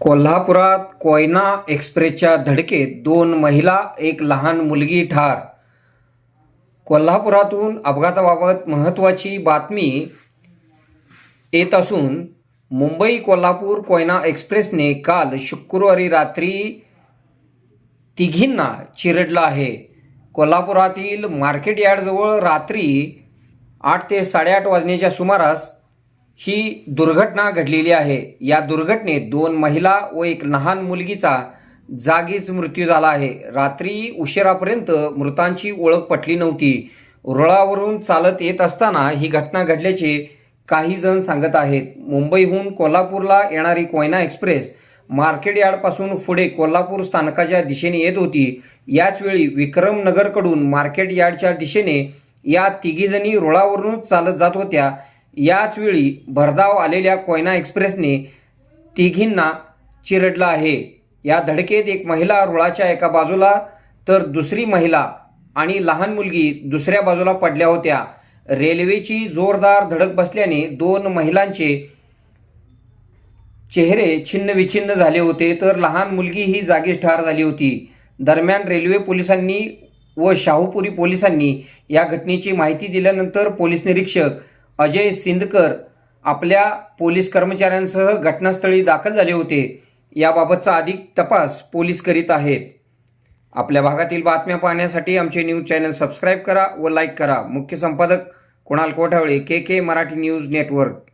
कोल्हापुरात कोयना एक्सप्रेसच्या धडकेत दोन महिला एक लहान मुलगी ठार. कोल्हापुरातून अपघाताबाबत महत्त्वाची बातमी येत असून मुंबई कोल्हापूर कोयना एक्सप्रेसने काल शुक्रवारी रात्री तिघींना चिरडलं आहे. कोल्हापुरातील मार्केट यार्डजवळ रात्री आठ ते साडेआठ वाजण्याच्या सुमारास ही दुर्घटना घडलेली आहे. या दुर्घटनेत दोन महिला व एक लहान मुलगीचा जागीच मृत्यू झाला आहे. रात्री उशिरापर्यंत मृतांची ओळख पटली नव्हती. रुळावरून चालत येत असताना ही घटना घडल्याचे काही जण सांगत आहेत. मुंबईहून कोल्हापूरला येणारी कोयना एक्सप्रेस मार्केट यार्डपासून पुढे कोल्हापूर स्थानकाच्या दिशेने येत होती. याचवेळी विक्रमनगरकडून मार्केट यार्डच्या दिशेने या तिघीजणी रुळावरूनच चालत जात होत्या. याच वेळी भरधाव आलेल्या कोयना एक्सप्रेसने तिघींना चिरडलं आहे. या धडकेत एक महिला रुळाच्या एका बाजूला तर दुसरी महिला आणि लहान मुलगी दुसऱ्या बाजूला पडल्या होत्या. रेल्वेची जोरदार धडक बसल्याने दोन महिलांचे चेहरे छिन्न विछिन्न झाले होते तर लहान मुलगी ही जागीच ठार झाली होती. दरम्यान रेल्वे पोलिसांनी व शाहूपुरी पोलिसांनी या घटनेची माहिती दिल्यानंतर पोलीस निरीक्षक अजय सिंदकर आपल्या पोलीस कर्मचाऱ्यांसह घटनास्थळी दाखल झाले होते. याबाबतचा अधिक तपास पोलीस करीत आहेत. आपल्या भागातील बातम्या पाहण्यासाठी आमचे न्यूज चॅनल सबस्क्राईब करा व लाईक करा. मुख्य संपादक Kunal Kothawale K K Marathi news network.